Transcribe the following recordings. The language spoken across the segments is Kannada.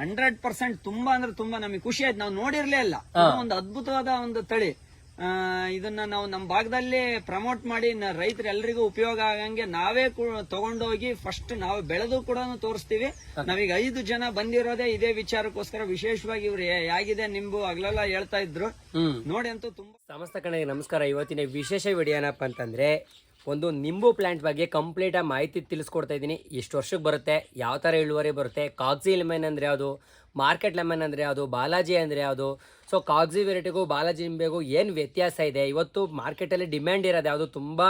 ಹಂಡ್ರೆಡ್ ಪರ್ಸೆಂಟ್ ತುಂಬಾ ಅಂದ್ರೆ ತುಂಬಾ ನಮಗೆ ಖುಷಿ ಆಯ್ತು. ನಾವು ನೋಡಿರ್ಲೇ ಇಲ್ಲ. ಒಂದು ಅದ್ಭುತವಾದ ಒಂದು ತಳಿ. ಇದನ್ನ ನಾವು ನಮ್ಮ ಭಾಗದಲ್ಲಿ ಪ್ರಮೋಟ್ ಮಾಡಿ ರೈತರೆಲ್ಲರಿಗೂ ಉಪಯೋಗ ಆಗಂಗೆ ನಾವೇ ತಗೊಂಡೋಗಿ ಫಸ್ಟ್ ನಾವು ಬೆಳೆದು ಕೂಡ ತೋರಿಸ್ತೀವಿ. ನಾವೀಗ ಐದು ಜನ ಬಂದಿರೋದೇ ಇದೇ ವಿಚಾರಕ್ಕೋಸ್ಕರ ವಿಶೇಷವಾಗಿ ಇವ್ರು ಹೇಗಿದೆ ನಿಂಬು ಅಗ್ಲೆಲ್ಲ ಹೇಳ್ತಾ ಇದ್ರು. ನೋಡಿ ಅಂತೂ ತುಂಬಾ ಸಮಸ್ತ ಕಣ್ಣಿಗೆ ನಮಸ್ಕಾರ. ಇವತ್ತಿನ ವಿಶೇಷ ವಿಡಿಯೋ ಅಂತಂದ್ರೆ ಅಂತಂದರೆ ಒಂದು ನಿಂಬು ಪ್ಲಾಂಟ್ ಬಗ್ಗೆ ಕಂಪ್ಲೀಟಾಗಿ ಮಾಹಿತಿ ತಿಳಿಸ್ಕೊಡ್ತಾ ಇದ್ದೀನಿ. ಎಷ್ಟು ವರ್ಷಕ್ಕೆ ಬರುತ್ತೆ, ಯಾವ ಥರ ಇಳುವರಿ ಬರುತ್ತೆ ಕಾಗ್ಜಿ ಲೆಮನ್ ಅಂದರೆ ಯಾವುದು, ಮಾರ್ಕೆಟ್ ಲೆಮನ್ ಅಂದರೆ ಯಾವುದು, ಬಾಲಾಜಿ ಅಂದರೆ ಯಾವುದು, ಸೊ ಕಾಗ್ಜಿ ವೆರೈಟಿಗೂ ಬಾಲಾಜಿ ನಿಂಬೆಗೂ ಏನು ವ್ಯತ್ಯಾಸ ಇದೆ? ಇವತ್ತು ಮಾರ್ಕೆಟಲ್ಲಿ ಡಿಮ್ಯಾಂಡ್ ಇರೋದು ಯಾವುದು? ತುಂಬ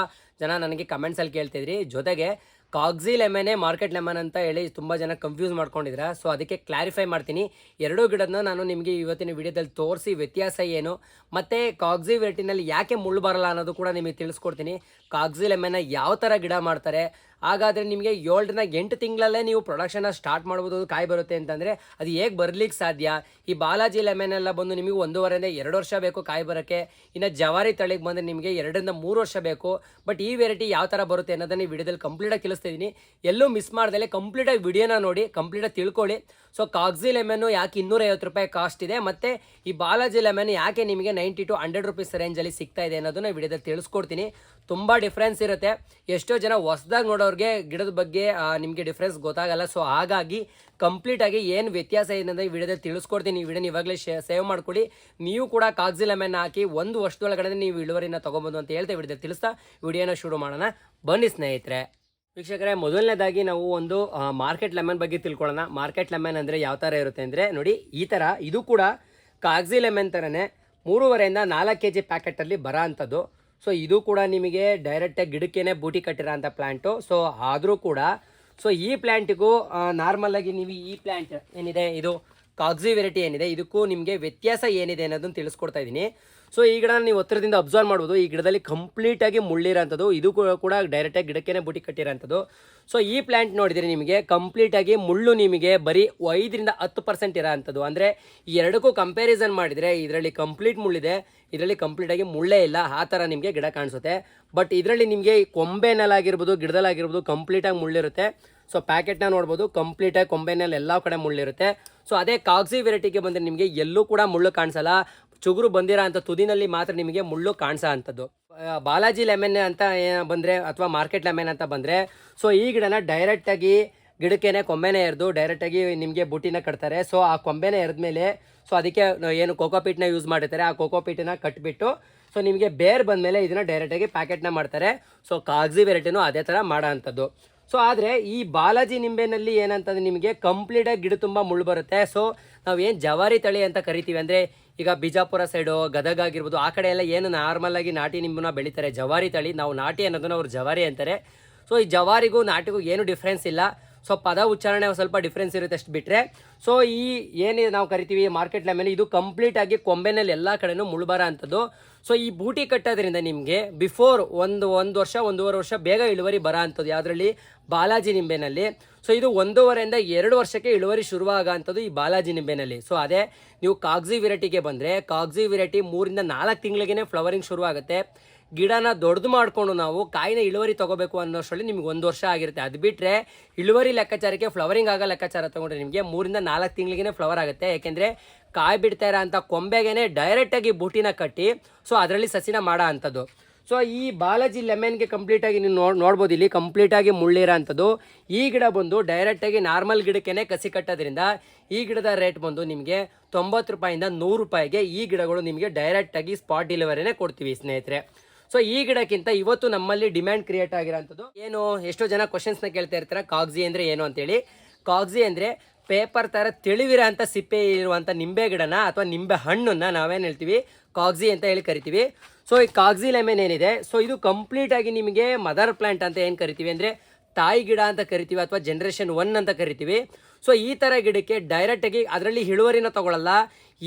ಜನ ನನಗೆ ಕಮೆಂಟ್ಸಲ್ಲಿ ಕೇಳ್ತಿದ್ರಿ ಜೊತೆಗೆ ಕಾಗ್ಸಿ ಲೆಮನೆ, ಮಾರ್ಕೆಟ್ ಲೆಮನ್ ಅಂತ ಹೇಳಿ ತುಂಬ ಜನ ಕನ್ಫ್ಯೂಸ್ ಮಾಡ್ಕೊಂಡಿದ್ರ. ಸೊ ಅದಕ್ಕೆ ಕ್ಲಾರಿಫೈ ಮಾಡ್ತೀನಿ. ಎರಡೂ ಗಿಡನ ನಾನು ನಿಮಗೆ ಇವತ್ತಿನ ವಿಡಿಯೋದಲ್ಲಿ ತೋರಿಸಿ ವ್ಯತ್ಯಾಸ ಏನು, ಮತ್ತು ಕಾಗ್ಝಿ ವೆರೈಟಿನಲ್ಲಿ ಯಾಕೆ ಮುಳ್ಳು ಬರಲ್ಲ ಅನ್ನೋದು ಕೂಡ ನಿಮಗೆ ತಿಳಿಸ್ಕೊಡ್ತೀನಿ. ಕಾಗ್ಝಿ ಲೆಮನ್ನ ಯಾವ ಥರ ಗಿಡ ಮಾಡ್ತಾರೆ ಹಾಗಾದರೆ ನಿಮಗೆ ಏಳರಿಂದ ಎಂಟು ತಿಂಗಳಲ್ಲೇ ನೀವು ಪ್ರೊಡಕ್ಷನ್ನ ಸ್ಟಾರ್ಟ್ ಮಾಡ್ಬೋದು ಕಾಯಿ ಬರುತ್ತೆ ಅಂತಂದರೆ ಅದು ಹೇಗೆ ಬರಲಿಕ್ಕೆ ಸಾಧ್ಯ? ಈ ಬಾಲಾಜಿ ಲೆಮನ್ ಎಲ್ಲ ಬಂದು ನಿಮಗೆ ಒಂದೂವರೆಯಿಂದ ಎರಡು ವರ್ಷ ಬೇಕು ಕಾಯಿ ಬರೋಕ್ಕೆ. ಇನ್ನು ಜವಾರಿ ತಳಿಗೆ ಬಂದರೆ ನಿಮಗೆ ಎರಡರಿಂದ ಮೂರು ವರ್ಷ ಬೇಕು. ಬಟ್ ಈ ವೆರೈಟಿ ಯಾವ ಥರ ಬರುತ್ತೆ ಅನ್ನೋದನ್ನ ಈ ವಿಡಿಯೋದಲ್ಲಿ ಕಂಪ್ಲೀಟಾಗಿ ತಿಳಿಸ್ತಿದ್ದೀನಿ ಎಲ್ಲೂ ಮಿಸ್ ಮಾಡ್ದಲೆ ಕಂಪ್ಲೀಟಾಗಿ ವಿಡಿಯೋನ ನೋಡಿ ಕಂಪ್ಲೀಟಾಗಿ ತಿಳ್ಕೊಳ್ಳಿ. ಸೊ ಕಾಗ್ಜಿ ಲೆಮನ್ನು ಯಾಕೆ ಇನ್ನೂರೈವತ್ತು ರೂಪಾಯಿ ಕಾಸ್ಟ್ ಇದೆ ಮತ್ತು ಈ ಬಾಲಾಜಿ ಲೆಮನ್ ಯಾಕೆ ನಿಮಗೆ ನೈಂಟಿ ಟು ಹಂಡ್ರೆಡ್ ರುಪೀಸ್ ರೇಂಜಲ್ಲಿ ಸಿಗ್ತಾ ಇದೆ ಅನ್ನೋದನ್ನ ವಿಡಿಯೋದಲ್ಲಿ ತಿಳಿಸ್ಕೊಡ್ತೀನಿ. ತುಂಬ ಡಿಫ್ರೆನ್ಸ್ ಇರುತ್ತೆ. ಎಷ್ಟೋ ಜನ ಹೊಸ್ದಾಗಿ ನೋಡೋರಿಗೆ ಗಿಡದ ಬಗ್ಗೆ ನಿಮಗೆ ಡಿಫ್ರೆನ್ಸ್ ಗೊತ್ತಾಗಲ್ಲ. ಸೊ ಹಾಗಾಗಿ ಕಂಪ್ಲೀಟಾಗಿ ಏನು ವ್ಯತ್ಯಾಸ ಇದೆ ಈ ವಿಡಿಯೋದಲ್ಲಿ ತಿಳಿಸ್ಕೊಡ್ತೀನಿ. ಈ ವಿಡಿಯೋನ ಇವಾಗಲೇ ಸೇವ್ ಮಾಡ್ಕೊಳ್ಳಿ ನೀವು ಕೂಡ ಕಾಗಜಿ ಲೆಮೆನ್ ಹಾಕಿ ಒಂದು ವರ್ಷದೊಳಗಡೆ ನೀವು ಇಳುವರಿನ ತೊಗೊಬೋದು ಅಂತ ಹೇಳ್ತಾ ವಿಡಿಯೋದಲ್ಲಿ ತಿಳಿಸ್ತಾ ವಿಡಿಯೋನ ಶುರು ಮಾಡೋಣ. ಬನ್ನಿ ಸ್ನೇಹಿತರೆ. ವೀಕ್ಷಕರೇ, ಮೊದಲನೇದಾಗಿ ನಾವು ಒಂದು ಮಾರ್ಕೆಟ್ ಲೆಮನ್ ಬಗ್ಗೆ ತಿಳ್ಕೊಳ್ಳೋಣ. ಮಾರ್ಕೆಟ್ ಲೆಮನ್ ಅಂದರೆ ಯಾವ ಥರ ಇರುತ್ತೆ ಅಂದರೆ, ನೋಡಿ, ಈ ಥರ ಇದು ಕೂಡ ಕಾಗ್ಜಿ ಲೆಮನ್ ಥರನೇ ಮೂರುವರೆಯಿಂದ ನಾಲ್ಕು ಕೆ ಜಿ ಪ್ಯಾಕೆಟಲ್ಲಿ ಬರೋ ಅಂಥದ್ದು. ಸೊ ಇದು ಕೂಡ ನಿಮಗೆ ಡೈರೆಕ್ಟಾಗಿ ಗಿಡಕ್ಕೇನೆ ಬೂಟಿ ಕಟ್ಟಿರೋ ಅಂಥ ಪ್ಲ್ಯಾಂಟು ಸೊ ಆದರೂ ಕೂಡ ಸೊ ಈ ಪ್ಲ್ಯಾಂಟಿಗೂ ನಾರ್ಮಲಾಗಿ ನೀವು ಈ ಪ್ಲ್ಯಾಂಟ್ ಏನಿದೆ, ಇದು ಕಾಗ್ಸಿ ವೆರೈಟಿ ಏನಿದೆ, ಇದಕ್ಕೂ ನಿಮಗೆ ವ್ಯತ್ಯಾಸ ಏನಿದೆ ಅನ್ನೋದನ್ನು ತಿಳಿಸ್ಕೊಡ್ತಾ ಇದ್ದೀನಿ. ಸೊ ಈ ಗಿಡ ನೀವು ಹತ್ತಿರದಿಂದ ಅಬ್ಸರ್ವ್ ಮಾಡ್ಬೋದು. ಈ ಗಿಡದಲ್ಲಿ ಕಂಪ್ಲೀಟಾಗಿ ಮುಳ್ಳಿರೋಂಥದ್ದು. ಇದು ಕೂಡ- ಡೈರೆಕ್ಟಾಗಿ ಗಿಡಕ್ಕೇನೆ ಬುಟಿ ಕಟ್ಟಿರೋಂಥದ್ದು. ಸೊ ಈ ಪ್ಲ್ಯಾಂಟ್ ನೋಡಿದರೆ ನಿಮಗೆ ಕಂಪ್ಲೀಟಾಗಿ ಮುಳ್ಳು ನಿಮಗೆ ಬರೀ ಐದರಿಂದ ಹತ್ತು ಪರ್ಸೆಂಟ್ ಇರೋ ಅಂಥದ್ದು ಅಂದರೆ ಎರಡಕ್ಕೂ ಕಂಪ್ಯಾರಿಸನ್ ಮಾಡಿದರೆ ಇದರಲ್ಲಿ ಕಂಪ್ಲೀಟ್ ಮುಳ್ಳಿದೆ, ಇದರಲ್ಲಿ ಕಂಪ್ಲೀಟಾಗಿ ಮುಳ್ಳೇ ಇಲ್ಲ, ಆ ಥರ ನಿಮಗೆ ಗಿಡ ಕಾಣಿಸುತ್ತೆ. ಬಟ್ ಇದರಲ್ಲಿ ನಿಮಗೆ ಕೊಂಬೆನಲ್ಲಾಗಿರ್ಬೋದು ಗಿಡದಲ್ಲಾಗಿರ್ಬೋದು ಕಂಪ್ಲೀಟಾಗಿ ಮುಳ್ಳಿರುತ್ತೆ. ಸೊ ಪ್ಯಾಕೆಟ್ನ ನೋಡ್ಬೋದು ಕಂಪ್ಲೀಟಾಗಿ ಕೊಂಬೆನಲ್ಲಿ ಎಲ್ಲ ಕಡೆ ಮುಳ್ಳಿರುತ್ತೆ. ಸೊ ಅದೇ ಕಾಗ್ಸಿ ವೆರೈಟಿಗೆ ಬಂದರೆ ನಿಮಗೆ ಎಲ್ಲೂ ಕೂಡ ಮುಳ್ಳು ಕಾಣಿಸಲ್ಲ. ಚುಗುರು ಬಂದಿರೋ ಅಂಥ ತುದಿನಲ್ಲಿ ಮಾತ್ರ ನಿಮಗೆ ಮುಳ್ಳು ಕಾಣಿಸೋ ಅಂಥದ್ದು ಬಾಲಾಜಿ ಲೆಮೆನ್ ಅಂತ ಬಂದರೆ ಅಥವಾ ಮಾರ್ಕೆಟ್ ಲೆಮೆನ್ ಅಂತ ಬಂದರೆ, ಸೊ ಈ ಗಿಡನ ಡೈರೆಕ್ಟಾಗಿ ಗಿಡಕ್ಕೇನೆ ಕೊಂಬೆನೇ ಎರೆದು ಡೈರೆಕ್ಟಾಗಿ ನಿಮಗೆ ಬುಟ್ಟಿನ ಕಟ್ತಾರೆ. ಸೊ ಆ ಕೊಂಬೆನೇ ಎರೆದ್ಮೇಲೆ, ಸೊ ಅದಕ್ಕೆ ಏನು ಕೋಕೋಪೀಟ್ನ ಯೂಸ್ ಮಾಡಿರ್ತಾರೆ ಆ ಕೋಕೋಪೀಟನ್ನ ಕಟ್ಬಿಟ್ಟು, ಸೊ ನಿಮಗೆ ಬೇರ್ ಬಂದಮೇಲೆ ಇದನ್ನು ಡೈರೆಕ್ಟಾಗಿ ಪ್ಯಾಕೆಟ್ನ ಮಾಡ್ತಾರೆ. ಸೊ ಕಾಗ್ಜಿ ವೆರೈಟಿನೂ ಅದೇ ಥರ ಮಾಡೋ ಅಂಥದ್ದು ಸೊ ಆದರೆ ಈ ಬಾಲಾಜಿ ನಿಂಬೆನಲ್ಲಿ ಏನಂತಂದ್ರೆ ನಿಮಗೆ ಕಂಪ್ಲೀಟಾಗಿ ಗಿಡ ತುಂಬ ಮುಳ್ಳು ಬರುತ್ತೆ. ಸೊ ನಾವು ಏನು ಜವಾರಿ ತಳಿ ಅಂತ ಕರಿತೀವಿ ಅಂದರೆ ಈಗ ಬಿಜಾಪುರ ಸೈಡು ಗದಗ ಆಗಿರ್ಬೋದು, ಆ ಕಡೆ ಎಲ್ಲ ಏನು ನಾರ್ಮಲ್ ಆಗಿ ನಾಟಿ ನಿಂಬುನ ಬೆಳಿತಾರೆ. ಜವಾರಿ ತಳಿ, ನಾವು ನಾಟಿ ಅನ್ನೋದನ್ನ ಅವ್ರು ಜವಾರಿ ಅಂತಾರೆ. ಸೊ ಈ ಜವಾರಿಗೂ ನಾಟಿಗೂ ಏನು ಡಿಫ್ರೆನ್ಸ್ ಇಲ್ಲ. ಸೊ, ಪದ ಉಚ್ಚಾರಣೆ ಸ್ವಲ್ಪ ಡಿಫ್ರೆನ್ಸ್ ಇರುತ್ತೆ ಅಷ್ಟು ಬಿಟ್ಟರೆ ಸೊ, ಈ ಏನಿದೆ ನಾವು ಕರಿತೀವಿ ಮಾರ್ಕೆಟ್ ಲೆಮನ್ ಇದು ಕಂಪ್ಲೀಟ್ ಆಗಿ ಕೊಂಬೆನಲ್ಲಿ ಎಲ್ಲ ಕಡೆನೂ ಮುಳುಬಾರ ಅಂಥದ್ದು ಸೊ, ಈ ಬೂಟಿ ಕಟ್ಟೋದ್ರಿಂದ ನಿಮಗೆ ಬಿಫೋರ್ ಒಂದು ಒಂದು ವರ್ಷ, ಒಂದೂವರೆ ವರ್ಷ ಬೇಗ ಇಳುವರಿ ಬರೋ ಅಂಥದ್ದು ಯಾವುದರಲ್ಲಿ? ಬಾಲಾಜಿ ನಿಂಬೆನಲ್ಲಿ. ಸೊ, ಇದು ಒಂದೂವರೆಯಿಂದ ಎರಡು ವರ್ಷಕ್ಕೆ ಇಳುವರಿ ಶುರುವಾಗ ಅಂಥದ್ದು ಈ ಬಾಲಾಜಿ ನಿಂಬೆನಲ್ಲಿ. ಸೊ, ಅದೇ ನೀವು ಕಾಗ್ಜಿ ವೆರೈಟಿಗೆ ಬಂದರೆ, ಕಾಗ್ಜಿ ವೆರೈಟಿ ಮೂರಿಂದ ನಾಲ್ಕು ತಿಂಗಳಿಗೇ ಫ್ಲವರಿಂಗ್ ಶುರುವಾಗುತ್ತೆ. ಗಿಡನ ದೊಡ್ಡದು ಮಾಡಿಕೊಂಡು ನಾವು ಕಾಯಿನ ಇಳುವರಿ ತೊಗೋಬೇಕು ಅನ್ನೋಷ್ಟರಲ್ಲಿ ನಿಮ್ಗೆ ಒಂದು ವರ್ಷ ಆಗಿರುತ್ತೆ. ಅದು ಬಿಟ್ಟರೆ ಇಳುವರಿ ಲೆಕ್ಕಾಚಾರಕ್ಕೆ ಫ್ಲವರಿಂಗ್ ಆಗೋ ಲೆಕ್ಕಾಚಾರ ತೊಗೊಂಡ್ರೆ ನಿಮಗೆ ಮೂರಿಂದ ನಾಲ್ಕು ತಿಂಗಳಿಗೇ ಫ್ಲವರ್ ಆಗುತ್ತೆ. ಯಾಕೆಂದರೆ ಕಾಯಿ ಬಿಡ್ತಾ ಇರೋ ಅಂಥ ಕೊಂಬೆಗೇ ಡೈರೆಕ್ಟಾಗಿ ಬೂಟಿನ ಕಟ್ಟಿ ಸೊ ಅದರಲ್ಲಿ ಸಸಿನ ಮಾಡೋ ಅಂಥದ್ದು. ಸೊ ಈ ಬಾಲಾಜಿ ಲೆಮನ್ಗೆ ಕಂಪ್ಲೀಟಾಗಿ ನೀವು ನೋಡಿ ನೋಡ್ಬೋದು ಇಲ್ಲಿ ಕಂಪ್ಲೀಟಾಗಿ ಮುಳ್ಳಿರೋ ಅಂಥದ್ದು. ಈ ಗಿಡ ಬಂದು ಡೈರೆಕ್ಟಾಗಿ ನಾರ್ಮಲ್ ಗಿಡಕ್ಕೇ ಕಸಿ ಕಟ್ಟೋದ್ರಿಂದ ಈ ಗಿಡದ ರೇಟ್ ಬಂದು ನಿಮಗೆ ತೊಂಬತ್ತು ರೂಪಾಯಿಂದ ನೂರು ರೂಪಾಯಿಗೆ ಈ ಗಿಡಗಳು ನಿಮಗೆ ಡೈರೆಕ್ಟಾಗಿ ಸ್ಪಾಟ್ ಡೆಲಿವರಿನೇ ಕೊಡ್ತೀವಿ ಸ್ನೇಹಿತರೆ. ಸೊ ಈ ಗಿಡಕ್ಕಿಂತ ಇವತ್ತು ನಮ್ಮಲ್ಲಿ ಡಿಮ್ಯಾಂಡ್ ಕ್ರಿಯೇಟ್ ಆಗಿರೋಂಥದ್ದು. ಏನು, ಎಷ್ಟೋ ಜನ ಕ್ವಶನ್ಸ್ನ ಕೇಳ್ತಾ ಇರ್ತಾರೆ? ಕಾಗ್ಜಿ ಅಂದರೆ ಏನು ಅಂತೇಳಿ. ಕಾಗ್ಜಿ ಅಂದರೆ ಪೇಪರ್ ಥರ ತಿಳಿವಿರೋ ಸಿಪ್ಪೆ ಇರುವಂಥ ನಿಂಬೆ ಗಿಡನ ಅಥವಾ ನಿಂಬೆ ಹಣ್ಣನ್ನ ನಾವೇನು ಹೇಳ್ತೀವಿ? ಕಾಗ್ಜಿ ಅಂತ ಹೇಳಿ ಕರಿತೀವಿ. ಸೊ ಈ ಕಾಗ್ಜಿ ಲೆಮೆನ್ ಏನಿದೆ? ಸೊ ಇದು ಕಂಪ್ಲೀಟಾಗಿ ನಿಮಗೆ ಮದರ್ ಪ್ಲಾಂಟ್ ಅಂತ ಏನು ಕರಿತೀವಿ ಅಂದರೆ ತಾಯಿ ಗಿಡ ಅಂತ ಕರಿತೀವಿ ಅಥವಾ ಜನ್ರೇಷನ್ ಒನ್ ಅಂತ ಕರಿತೀವಿ. ಸೊ ಈ ಥರ ಗಿಡಕ್ಕೆ ಡೈರೆಕ್ಟಾಗಿ ಅದರಲ್ಲಿ ಇಳುವರಿನ ತಗೊಳ್ಳಲ್ಲ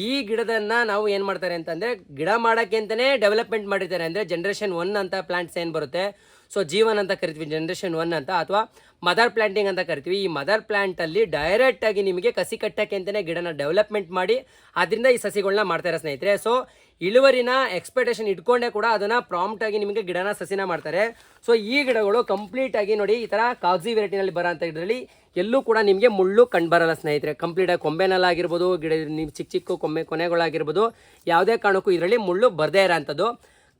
ಈ ಗಿಡದನ್ನ ನಾವು ಏನು ಮಾಡ್ತಾರೆ ಅಂತಂದರೆ ಗಿಡ ಮಾಡೋಕ್ಕೆ ಅಂತಲೇ ಡೆವಲಪ್ಮೆಂಟ್ ಮಾಡಿರ್ತಾರೆ. ಅಂದರೆ ಜನ್ರೇಷನ್ ಒನ್ ಅಂತ ಪ್ಲಾಂಟ್ಸ್ ಏನು ಬರುತ್ತೆ? ಸೊ ಜೀವನ್ ಅಂತ ಕರಿತೀವಿ ಜನ್ರೇಷನ್ ಒನ್ ಅಂತ. ಅಥವಾ ಮದರ್ ಪ್ಲಾಂಟಿಂಗ್ ಅಂತ ಕರಿತೀವಿ. ಈ ಮದರ್ ಪ್ಲ್ಯಾಂಟಲ್ಲಿ ಡೈರೆಕ್ಟಾಗಿ ನಿಮಗೆ ಕಸಿ ಕಟ್ಟಕ್ಕೆ ಅಂತಲೇ ಗಿಡನ ಡೆವಲಪ್ಮೆಂಟ್ ಮಾಡಿ ಅದರಿಂದ ಈ ಸಸಿಗಳನ್ನ ಮಾಡ್ತಾರೆ ಸ್ನೇಹಿತರೆ. ಸೊ ಇಳುವರಿನ ಎಕ್ಸ್ಪೆಕ್ಟೇಷನ್ ಇಟ್ಕೊಂಡೇ ಕೂಡ ಅದನ್ನ ಪ್ರಾಂಪ್ಟ್ ಆಗಿ ನಿಮಗೆ ಗಿಡನ ಸಸಿನ ಮಾಡ್ತಾರೆ. ಸೊ ಈ ಗಿಡಗಳು ಕಂಪ್ಲೀಟ್ ಆಗಿ ನೋಡಿ ಈ ತರ ಕಾಗ್ಸಿ ವೆರೈಟಿನಲ್ಲಿ ಬರೋಂಥ ಇದರಲ್ಲಿ ಎಲ್ಲೂ ಕೂಡ ನಿಮಗೆ ಮುಳ್ಳು ಕಂಡುಬರಲ್ಲ ಸ್ನೇಹಿತರೆ. ಕಂಪ್ಲೀಟಾಗಿ ಕೊಂಬೆನಲ್ಲಾಗಿರ್ಬೋದು, ಗಿಡ ನಿಮ್ಮ ಚಿಕ್ಕ ಚಿಕ್ಕ ಕೊಂಬೆ ಕೊನೆಗಳಾಗಿರ್ಬೋದು, ಯಾವುದೇ ಕಾರಣಕ್ಕೂ ಇದರಲ್ಲಿ ಮುಳ್ಳು ಬರದೇ ಇರೋಂಥದ್ದು.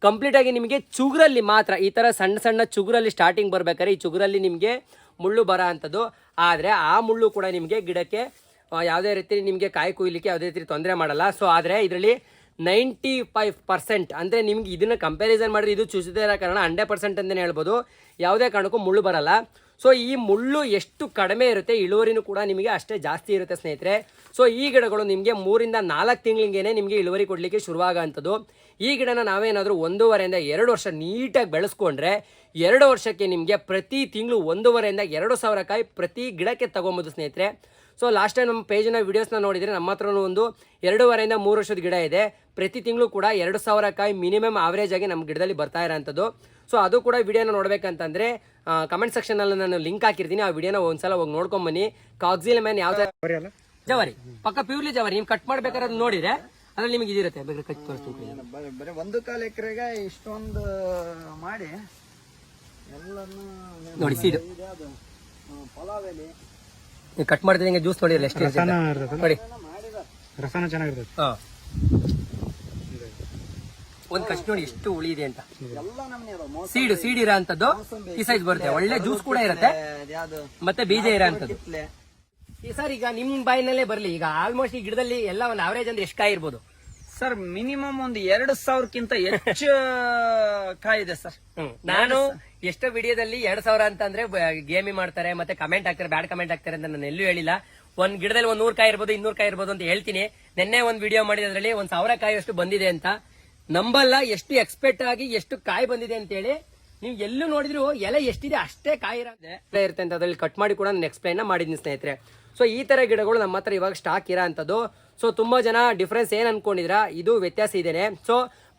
ಕಂಪ್ಲೀಟಾಗಿ ನಿಮಗೆ ಚುಗುರಲ್ಲಿ ಮಾತ್ರ, ಈ ಥರ ಸಣ್ಣ ಸಣ್ಣ ಚುಗುರಲ್ಲಿ ಸ್ಟಾರ್ಟಿಂಗ್ ಬರಬೇಕಾದ್ರೆ ಈ ಚುಗುರಲ್ಲಿ ನಿಮಗೆ ಮುಳ್ಳು ಬರೋ ಅಂಥದ್ದು. ಆದರೆ ಆ ಮುಳ್ಳು ಕೂಡ ನಿಮಗೆ ಗಿಡಕ್ಕೆ ಯಾವುದೇ ರೀತಿ ನಿಮಗೆ ಕಾಯಿ ಕುಯ್ಲಿಕ್ಕೆ ಯಾವುದೇ ರೀತಿ ತೊಂದರೆ ಮಾಡಲ್ಲ. ಸೊ ಆದರೆ ಇದರಲ್ಲಿ ನೈಂಟಿ ಫೈವ್ ಪರ್ಸೆಂಟ್ ಅಂದರೆ ನಿಮ್ಗೆ ಇದನ್ನು ಕಂಪ್ಯಾರಿಸನ್ ಮಾಡಿದ್ರೆ ಇದು ಚುಚ್ಚದೇ ಇರೋ ಕಾರಣ ಹಂಡ್ರೆಡ್ ಪರ್ಸೆಂಟ್ ಅಂತಲೇ ಹೇಳ್ಬೋದು. ಯಾವುದೇ ಕಾರಣಕ್ಕೂ ಮುಳ್ಳು ಬರಲ್ಲ. ಸೊ ಈ ಮುಳ್ಳು ಎಷ್ಟು ಕಡಿಮೆ ಇರುತ್ತೆ ಇಳುವರಿನೂ ಕೂಡ ನಿಮಗೆ ಅಷ್ಟೇ ಜಾಸ್ತಿ ಇರುತ್ತೆ ಸ್ನೇಹಿತರೆ. ಸೊ ಈ ಗಿಡಗಳು ನಿಮಗೆ ಮೂರಿಂದ ನಾಲ್ಕು ತಿಂಗಳಿಗೇನೆ ನಿಮಗೆ ಇಳುವರಿ ಕೊಡಲಿಕ್ಕೆ ಶುರುವಾಗೋಂಥದ್ದು ಈ ಗಿಡನ ನಾವೇನಾದರೂ ಒಂದೂವರೆಯಿಂದ ಎರಡು ವರ್ಷ ನೀಟಾಗಿ ಬೆಳೆಸ್ಕೊಂಡ್ರೆ ಎರಡು ವರ್ಷಕ್ಕೆ ನಿಮಗೆ ಪ್ರತಿ ತಿಂಗಳು ಒಂದೂವರೆಯಿಂದ ಎರಡು ಸಾವಿರ ಪ್ರತಿ ಗಿಡಕ್ಕೆ ತಗೊಬೋದು ಸ್ನೇಹಿತರೆ. ಸೊ ಲಾಸ್ಟ್ ಟೈಮ್ ನಮ್ಮ ಪೇಜಿನ ವೀಡಿಯೋಸ್ನ ನೋಡಿದರೆ ನಮ್ಮ ಹತ್ರನೂ ಒಂದು ಎರಡೂವರೆಯಿಂದ ಮೂರು ವರ್ಷದ ಗಿಡ ಇದೆ. ಪ್ರತಿ ತಿಂಗಳು ಕೂಡ ಎರಡು ಸಾವಿರ ಕಾಯಿ ಮಿನಿಮಮ್ ಆವರೇಜ್ ಆಗಿ ನಮ್ಮ ಗಿಡದಲ್ಲಿ ಬರ್ತಾ ಇರೋಂಥದ್ದು. ಸೊ ಅದು ಕೂಡ ವಿಡಿಯೋನ ನೋಡ್ಬೇಕಂತಂದ್ರೆ ಕಮೆಂಟ್ ಸೆಕ್ಷನಲ್ಲಿ ನಾನು ಲಿಂಕ್ ಹಾಕಿರ್ತೀನಿ. ಆ ವಿಡಿಯೋನ ಒಂದ್ಸಲ ಹೋಗಿ ನೋಡ್ಕೊಂಬನ್ನಿ ಕಾಕ್ಸಿಲ್ ಮ್ಯಾನ್ ಯಾವ ಜವರಿ. ಪಕ್ಕ ಪ್ಯೂರ್ಲಿ ಜವಾರಿ. ನೀವು ಕಟ್ ಮಾಡ್ಬೇಕಾದ್ರೆ ಅದು ನೋಡಿದ್ರೆ ಅದ್ರಲ್ಲಿ ನಿಮಗೆ ಇದಿರುತ್ತೆ. ಬೇಕಾದ್ರೆ ಕಟ್ ತೋರಿಸ್ತೀನಿ ಬರೀ ಒಂದು ಕಾಲು ಎಕರೆಗೆ ಇಷ್ಟೊಂದು ಮಾಡಿ. ಎಲ್ಲನೂ ನೋಡಿ ಸೀಡು ಪಲಾವ್ ಎಲೆ ಕಟ್ ಮಾಡ್ತೀನಿ ಜ್ಯೂಸ್ ನೋಡಿರಲ್ಲ ಎಷ್ಟು ನೋಡಿ. ರಸನ ಚೆನ್ನಾಗಿರ್ತದೆ ಹಾ. ಒಂದು ಕಷ್ಟ ನೋಡಿ ಎಷ್ಟು ಹುಳಿ ಇದೆ ಅಂತ ಸೀಡ್ ಸೀಡ್ ಇರೋ ಈ ಸೈಜ್ ಬರುತ್ತೆ. ಒಳ್ಳೆ ಜ್ಯೂಸ್ ಕೂಡ ಇರುತ್ತೆ. ಮತ್ತೆ ಬೀಜ ಇರೋ ಅಂತದ್ದು ಈ ಸರ್ ಈಗ ನಿಮ್ ಬಾಯಿನಲ್ಲೇ ಬರ್ಲಿ. ಈಗ ಆಲ್ಮೋಸ್ಟ್ ಈ ಗಿಡದಲ್ಲಿ ಎಲ್ಲ ಒಂದು ಆವರೇಜ್ ಅಂದ್ರೆ ಎಷ್ಟು ಕಾಯಿ ಇರ್ಬೋದು? ಸರ್ ಮಿನಿಮಮ್ ಒಂದು ಎರಡು ಸಾವಿರಕ್ಕಿಂತ ಹೆಚ್ಚು ಕಾಯಿದೆ ಸರ್. ನಾನು ಎಷ್ಟೋ ವಿಡಿಯೋದಲ್ಲಿ ಎರಡ್ ಸಾವಿರ ಅಂತ ಅಂದ್ರೆ ಗೇಮಿ ಮಾಡ್ತಾರೆ ಮತ್ತೆ ಕಮೆಂಟ್ ಹಾಕ್ತಾರೆ ಬ್ಯಾಡ್ ಕಮೆಂಟ್ ಹಾಕ್ತಾರೆ ಅಂತ ನಾನು ಎಲ್ಲೂ ಹೇಳಿಲ್ಲ. ಒಂದ್ ಗಿಡದಲ್ಲಿ ಒಂದ್ ನೂರ್ ಕಾಯಿ ಇರ್ಬೋದು ಇನ್ನೂರ್ ಕಾಯಿ ಇರ್ಬೋದು ಅಂತ ಹೇಳ್ತೀನಿ. ನಿನ್ನೆ ಒಂದ್ ವಿಡಿಯೋ ಮಾಡಿದ್ರಲ್ಲಿ ಒಂದ್ ಸಾವಿರ ಕಾಯಿ ಅಷ್ಟು ಬಂದಿದೆ ಅಂತ. ನಂಬಲ್ಲ, ಎಷ್ಟು ಎಕ್ಸ್ಪೆಕ್ಟ್ ಆಗಿ, ಎಷ್ಟು ಕಾಯಿ ಬಂದಿದೆ ಅಂತ ಹೇಳಿ ನೀವು ಎಲ್ಲೂ ನೋಡಿದ್ರು ಎಲೆ ಎಷ್ಟಿದೆ ಅಷ್ಟೇ ಕಾಯಿ ಇರುತ್ತೆ ಇರುತ್ತೆ ಅಂತ ಅದ್ರಲ್ಲಿ ಕಟ್ ಮಾಡಿ ಕೂಡ ನಾನು ಎಕ್ಸ್ಪ್ಲೈನ್ ಮಾಡಿದ್ನಿ ಸ್ನೇಹಿತರೆ. ಸೊ ಈ ತರ ಗಿಡಗಳು ನಮ್ಮ ಹತ್ರ ಇವಾಗ ಸ್ಟಾಕ್ ಇರೋ ಸೊ ತುಂಬಾ ಜನ ಡಿಫ್ರೆನ್ಸ್ ಏನ್ ಅನ್ಕೊಂಡಿದ್ರ ಇದು ವ್ಯತ್ಯಾಸ ಇದೇನೆ. ಸೊ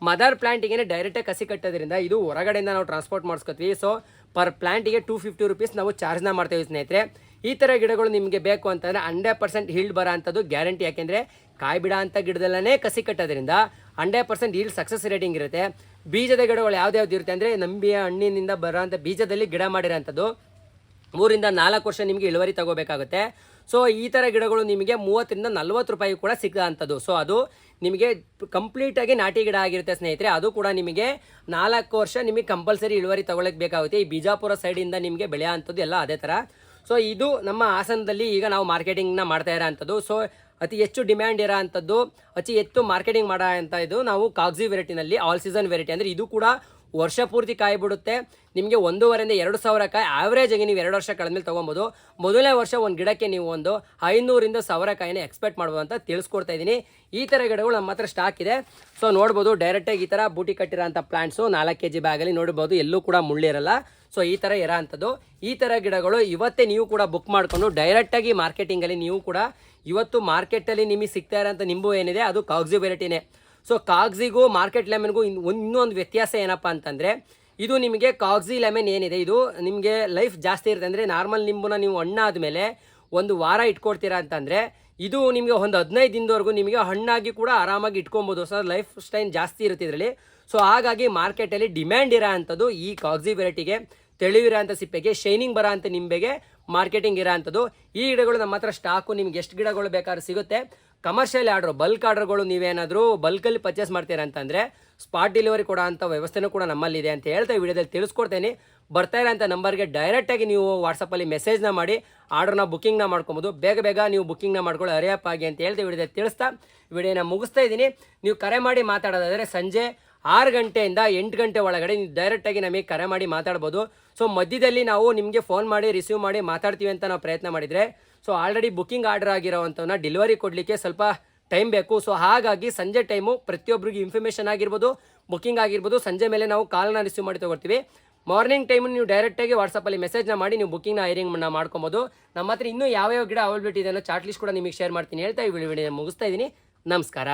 ಮದರ್ ಪ್ಲಾಂಟಿಗೆ ಡೈರೆಕ್ಟಾಗಿ ಕಸಿ ಕಟ್ಟೋದ್ರಿಂದ ಇದು ಹೊರಗಡೆಯಿಂದ ನಾವು ಟ್ರಾನ್ಸ್ಪೋರ್ಟ್ ಮಾಡಿಸ್ಕೊತೀವಿ. ಸೊ ಪರ್ ಪ್ಲಾಂಟಿಗೆ ಟೂ ಫಿಫ್ಟಿ ರುಪೀಸ್ ನಾವು ಚಾರ್ಜ್ನ ಮಾಡ್ತೇವೆ ಸ್ನೇಹಿತರೆ. ಈ ಥರ ಗಿಡಗಳು ನಿಮಗೆ ಬೇಕು ಅಂತಂದರೆ ಹಂಡ್ರೆಡ್ ಪರ್ಸೆಂಟ್ ಹೀಲ್ಡ್ ಬರೋ ಅಂಥದ್ದು ಗ್ಯಾರಂಟಿ. ಯಾಕೆಂದರೆ ಕಾಯಿ ಬಿಡ ಅಂಥ ಗಿಡದಲ್ಲೇ ಕಸಿ ಕಟ್ಟೋದ್ರಿಂದ hundred percent healed success rating ಇರುತ್ತೆ. ಬೀಜದ ಗಿಡಗಳು ಯಾವ್ದ್ಯಾವ್ದು ಇರುತ್ತೆ ಅಂದರೆ ನಂಬಿಯ ಹಣ್ಣಿನಿಂದ ಬರೋಂಥ ಬೀಜದಲ್ಲಿ ಗಿಡ ಮಾಡಿರೋಂಥದ್ದು. ಮೂರಿಂದ ನಾಲ್ಕು ವರ್ಷ ನಿಮಗೆ ಇಳುವರಿ ತಗೋಬೇಕಾಗುತ್ತೆ. ಸೊ ಈ ಥರ ಗಿಡಗಳು ನಿಮಗೆ ಮೂವತ್ತರಿಂದ ನಲ್ವತ್ತು ರೂಪಾಯಿ ಕೂಡ ಸಿಗೋ ಅಂಥದ್ದು. ಸೊ ಅದು ನಿಮಗೆ ಕಂಪ್ಲೀಟಾಗಿ ನಾಟಿ ಗಿಡ ಆಗಿರುತ್ತೆ ಸ್ನೇಹಿತರೆ. ಅದು ಕೂಡ ನಿಮಗೆ ನಾಲ್ಕು ವರ್ಷ ನಿಮಗೆ ಕಂಪಲ್ಸರಿ ಇಳುವರಿ ತಗೊಳ್ಳಕ್ಕೆ ಬೇಕಾಗುತ್ತೆ. ಈ ಬಿಜಾಪುರ ಸೈಡಿಂದ ನಿಮಗೆ ಬೆಳೆಯೋ ಅಂಥದ್ದು ಎಲ್ಲ ಅದೇ ಥರ ಸೊ ಇದು ನಮ್ಮ ಹಾಸನದಲ್ಲಿ ಈಗ ನಾವು ಮಾರ್ಕೆಟಿಂಗ್ನ ಮಾಡ್ತಾ ಇರೋ ಅಂಥದ್ದು ಸೊ ಅತಿ ಹೆಚ್ಚು ಡಿಮ್ಯಾಂಡ್ ಇರೋ ಅಂಥದ್ದು ಅತಿ ಹೆಚ್ಚು ಮಾರ್ಕೆಟಿಂಗ್ ಮಾಡೋ ಅಂತ ಇದು ನಾವು ಕಾಗ್ಜಿ ವೆರೈಟಿನಲ್ಲಿ ಆಲ್ ಸೀಸನ್ ವೆರೈಟಿ ಅಂದರೆ ಇದು ಕೂಡ ವರ್ಷ ಪೂರ್ತಿ ಕಾಯಿ ಬಿಡುತ್ತೆ ನಿಮಗೆ ಒಂದೂವರೆಯಿಂದ ಎರಡು ಸಾವಿರ ಕಾಯಿ ಆಗಿ ನೀವು ಎರಡು ವರ್ಷ ಕಳೆದ್ಮೇಲೆ ತೊಗೊಬೋದು. ಮೊದಲನೇ ವರ್ಷ ಒಂದು ಗಿಡಕ್ಕೆ ನೀವು ಒಂದು ಐನೂರಿಂದ ಸಾವಿರ ಕಾಯಿನ ಎಕ್ಸ್ಪೆಕ್ಟ್ ಮಾಡ್ಬೋದು ಅಂತ ತಿಳಿಸ್ಕೊಡ್ತಾ ಇದ್ದೀನಿ. ಈ ಥರ ಗಿಡಗಳು ನಮ್ಮ ಹತ್ರ ಸ್ಟಾಕ್ ಇದೆ. ಸೊ ನೋಡ್ಬೋದು ಡೈರೆಕ್ಟಾಗಿ ಈ ಥರ ಬೂಟಿ ಕಟ್ಟಿರೋಂಥ ಪ್ಲ್ಯಾಂಟ್ಸು ನಾಲ್ಕು ಕೆ ಜಿ ಬ್ಯಾಗಲ್ಲಿ ನೋಡ್ಬೋದು ಎಲ್ಲೂ ಕೂಡ ಮುಳ್ಳಿರಲ್ಲ ಸೊ ಈ ಥರ ಇರೋ ಅಂಥದ್ದು ಈ ಥರ ಗಿಡಗಳು ಇವತ್ತೇ ನೀವು ಕೂಡ ಬುಕ್ ಮಾಡಿಕೊಂಡು ಡೈರೆಕ್ಟಾಗಿ ಮಾರ್ಕೆಟಿಂಗಲ್ಲಿ ನೀವು ಕೂಡ ಇವತ್ತು ಮಾರ್ಕೆಟಲ್ಲಿ ನಿಮಗೆ ಸಿಗ್ತಾ ಇರೋಂಥ ನಿಂಬು ಏನಿದೆ, ಅದು ಕಾಗ್ಜಿ ವೆರೈಟಿನೇ ಸೊ ಕಾಗ್ಜಿಗೂ ಮಾರ್ಕೆಟ್ ಲೆಮನ್ಗೂ ಇನ್ ಒಂದು ಇನ್ನೊಂದು ವ್ಯತ್ಯಾಸ ಏನಪ್ಪ ಅಂತಂದರೆ, ಇದು ನಿಮಗೆ ಕಾಗ್ಜಿ ಲೆಮನ್ ಏನಿದೆ, ಇದು ನಿಮಗೆ ಲೈಫ್ ಜಾಸ್ತಿ ಇರುತ್ತೆ ಅಂದರೆ ನಾರ್ಮಲ್ ನಿಂಬುನ ನೀವು ಹಣ್ಣಾದ ಮೇಲೆ ಒಂದು ವಾರ ಇಟ್ಕೊಡ್ತೀರಾ ಅಂತಂದರೆ, ಇದು ನಿಮಗೆ ಒಂದು ಹದಿನೈದು ದಿನದವರೆಗೂ ನಿಮಗೆ ಹಣ್ಣಾಗಿ ಕೂಡ ಆರಾಮಾಗಿ ಇಟ್ಕೊಬೋದು. ಸರ್ ಲೈಫ್ ಸ್ಟೈನ್ ಜಾಸ್ತಿ ಇರುತ್ತೆ ಇದರಲ್ಲಿ. ಸೊ ಹಾಗಾಗಿ ಮಾರ್ಕೆಟಲ್ಲಿ ಡಿಮ್ಯಾಂಡ್ ಇರೋ ಅಂಥದ್ದು ಈ ಕಾಗ್ಜಿ ವೆರೈಟಿಗೆ ತೆಳಿವಿರೋ ಅಂಥ ಸಿಪ್ಪೆಗೆ, ಶೈನಿಂಗ್ ಬರೋ ಅಂಥ ನಿಂಬೆಗೆ ಮಾರ್ಕೆಟಿಂಗ್ ಇರೋ ಅಂಥದ್ದು ಈ ಗಿಡಗಳು ನಮ್ಮ ಹತ್ರ ಸ್ಟಾಕು, ನಿಮ್ಗೆ ಎಷ್ಟು ಗಿಡಗಳು ಬೇಕಾದ್ರೂ ಸಿಗುತ್ತೆ. ಕಮರ್ಷಿಯಲ್ ಆರ್ಡ್ರು ಬಲ್ಕ್ ಆರ್ಡ್ರ್ಗಳು ನೀವೇನಾದರೂ ಬಲ್ಕಲ್ಲಿ ಪರ್ಚೇಸ್ ಮಾಡ್ತೀರ ಅಂತಂದರೆ ಸ್ಪಾಟ್ ಡೆಲಿವರಿ ಕೊಡೋ ಅಂಥ ವ್ಯವಸ್ಥೆನೂ ಕೂಡ ನಮ್ಮಲ್ಲಿದೆ ಅಂತ ಹೇಳ್ತಾ ವಿಡಿಯೋದಲ್ಲಿ ತಿಳಿಸ್ಕೊಡ್ತೇನೆ. ಬರ್ತಾ ಇರೋಂಥ ನಂಬರ್ಗೆ ಡೈರೆಕ್ಟಾಗಿ ನೀವು ವಾಟ್ಸಪ್ಪಲ್ಲಿ ಮೆಸೇಜ್ನ ಮಾಡಿ ಆರ್ಡ್ರನ್ನ ಬುಕ್ಕಿಂಗ್ನ ಮಾಡ್ಕೊಬೋದು. ಬೇಗ ಬೇಗ ನೀವು ಬುಕ್ಕಿಂಗ್ನ ಮಾಡ್ಕೊಳ್ಳಿ ಹರಿಯಪ್ಪ ಆಗಿ ಅಂತ ಹೇಳ್ತಾ ವಿಡಿಯೋದಲ್ಲಿ ತಿಳಿಸ್ತಾ, ವಿಡಿಯೋನ ಮುಗಿಸ್ತಾ ಇದ್ದೀನಿ. ನೀವು ಕರೆ ಮಾಡಿ ಮಾತಾಡೋದಾದರೆ ಸಂಜೆ ಆರು ಗಂಟೆಯಿಂದ ಎಂಟು ಗಂಟೆ ಒಳಗಡೆ ನೀವು ಡೈರೆಕ್ಟಾಗಿ ನಮಗೆ ಕರೆ ಮಾಡಿ ಮಾತಾಡ್ಬೋದು. ಸೊ ಮಧ್ಯದಲ್ಲಿ ನಾವು ನಿಮಗೆ ಫೋನ್ ಮಾಡಿ ರಿಸೀವ್ ಮಾಡಿ ಮಾತಾಡ್ತೀವಿ ಅಂತ ನಾವು ಪ್ರಯತ್ನ ಮಾಡಿದರೆ ಸೊ ಆಲ್ರೆಡಿ ಬುಕ್ಕಿಂಗ್ ಆರ್ಡರ್ ಆಗಿರೋವಂಥವನ್ನ ಡೆಲಿವರಿ ಕೊಡಲಿಕ್ಕೆ ಸ್ವಲ್ಪ ಟೈಮ್ ಬೇಕು. ಸೊ ಹಾಗಾಗಿ ಸಂಜೆ ಟೈಮು ಪ್ರತಿಯೊಬ್ಬರಿಗೂ ಇನ್ಫಾರ್ಮೇಷನ್ ಆಗಿರ್ಬೋದು ಬುಕ್ಕಿಂಗ್ ಆಗಿರ್ಬೋದು, ಸಂಜೆ ಮೇಲೆ ನಾವು ಕಾಲ್ನ ರಿಸೀವ್ ಮಾಡಿ ತೊಗೊಳ್ತೀವಿ. ಮಾರ್ನಿಂಗ್ ಟೈಮು ನೀವು ಡೈರೆಕ್ಟಾಗಿ ವಾಟ್ಸಪ್ಪಲ್ಲಿ ಮೆಸೇಜ್ನ ಮಾಡಿ ನೀವು ಬುಕ್ಕಿಂಗ್ನ ಐರಿಂಗ್ನ ಮಾಡ್ಕೊಬೋದು. ನಮ್ಮ ಹತ್ರ ಇನ್ನೂ ಯಾವ್ಯಾವ ಗಿಡ ಅವೈಲಬಿಲಿಟಿ ಇದೆ ಅನ್ನೋ ಚಾರ್ಟ್ ಲಿಸ್ಟ್ ಕೂಡ ನಿಮಗೆ ಶೇರ್ ಮಾಡ್ತೀನಿ. ಹೇಳ್ತಾ ಈ ವಿಡಿಯೋ ಮುಗಿಸ್ತಾ ಇದ್ದೀನಿ. ನಮಸ್ಕಾರ.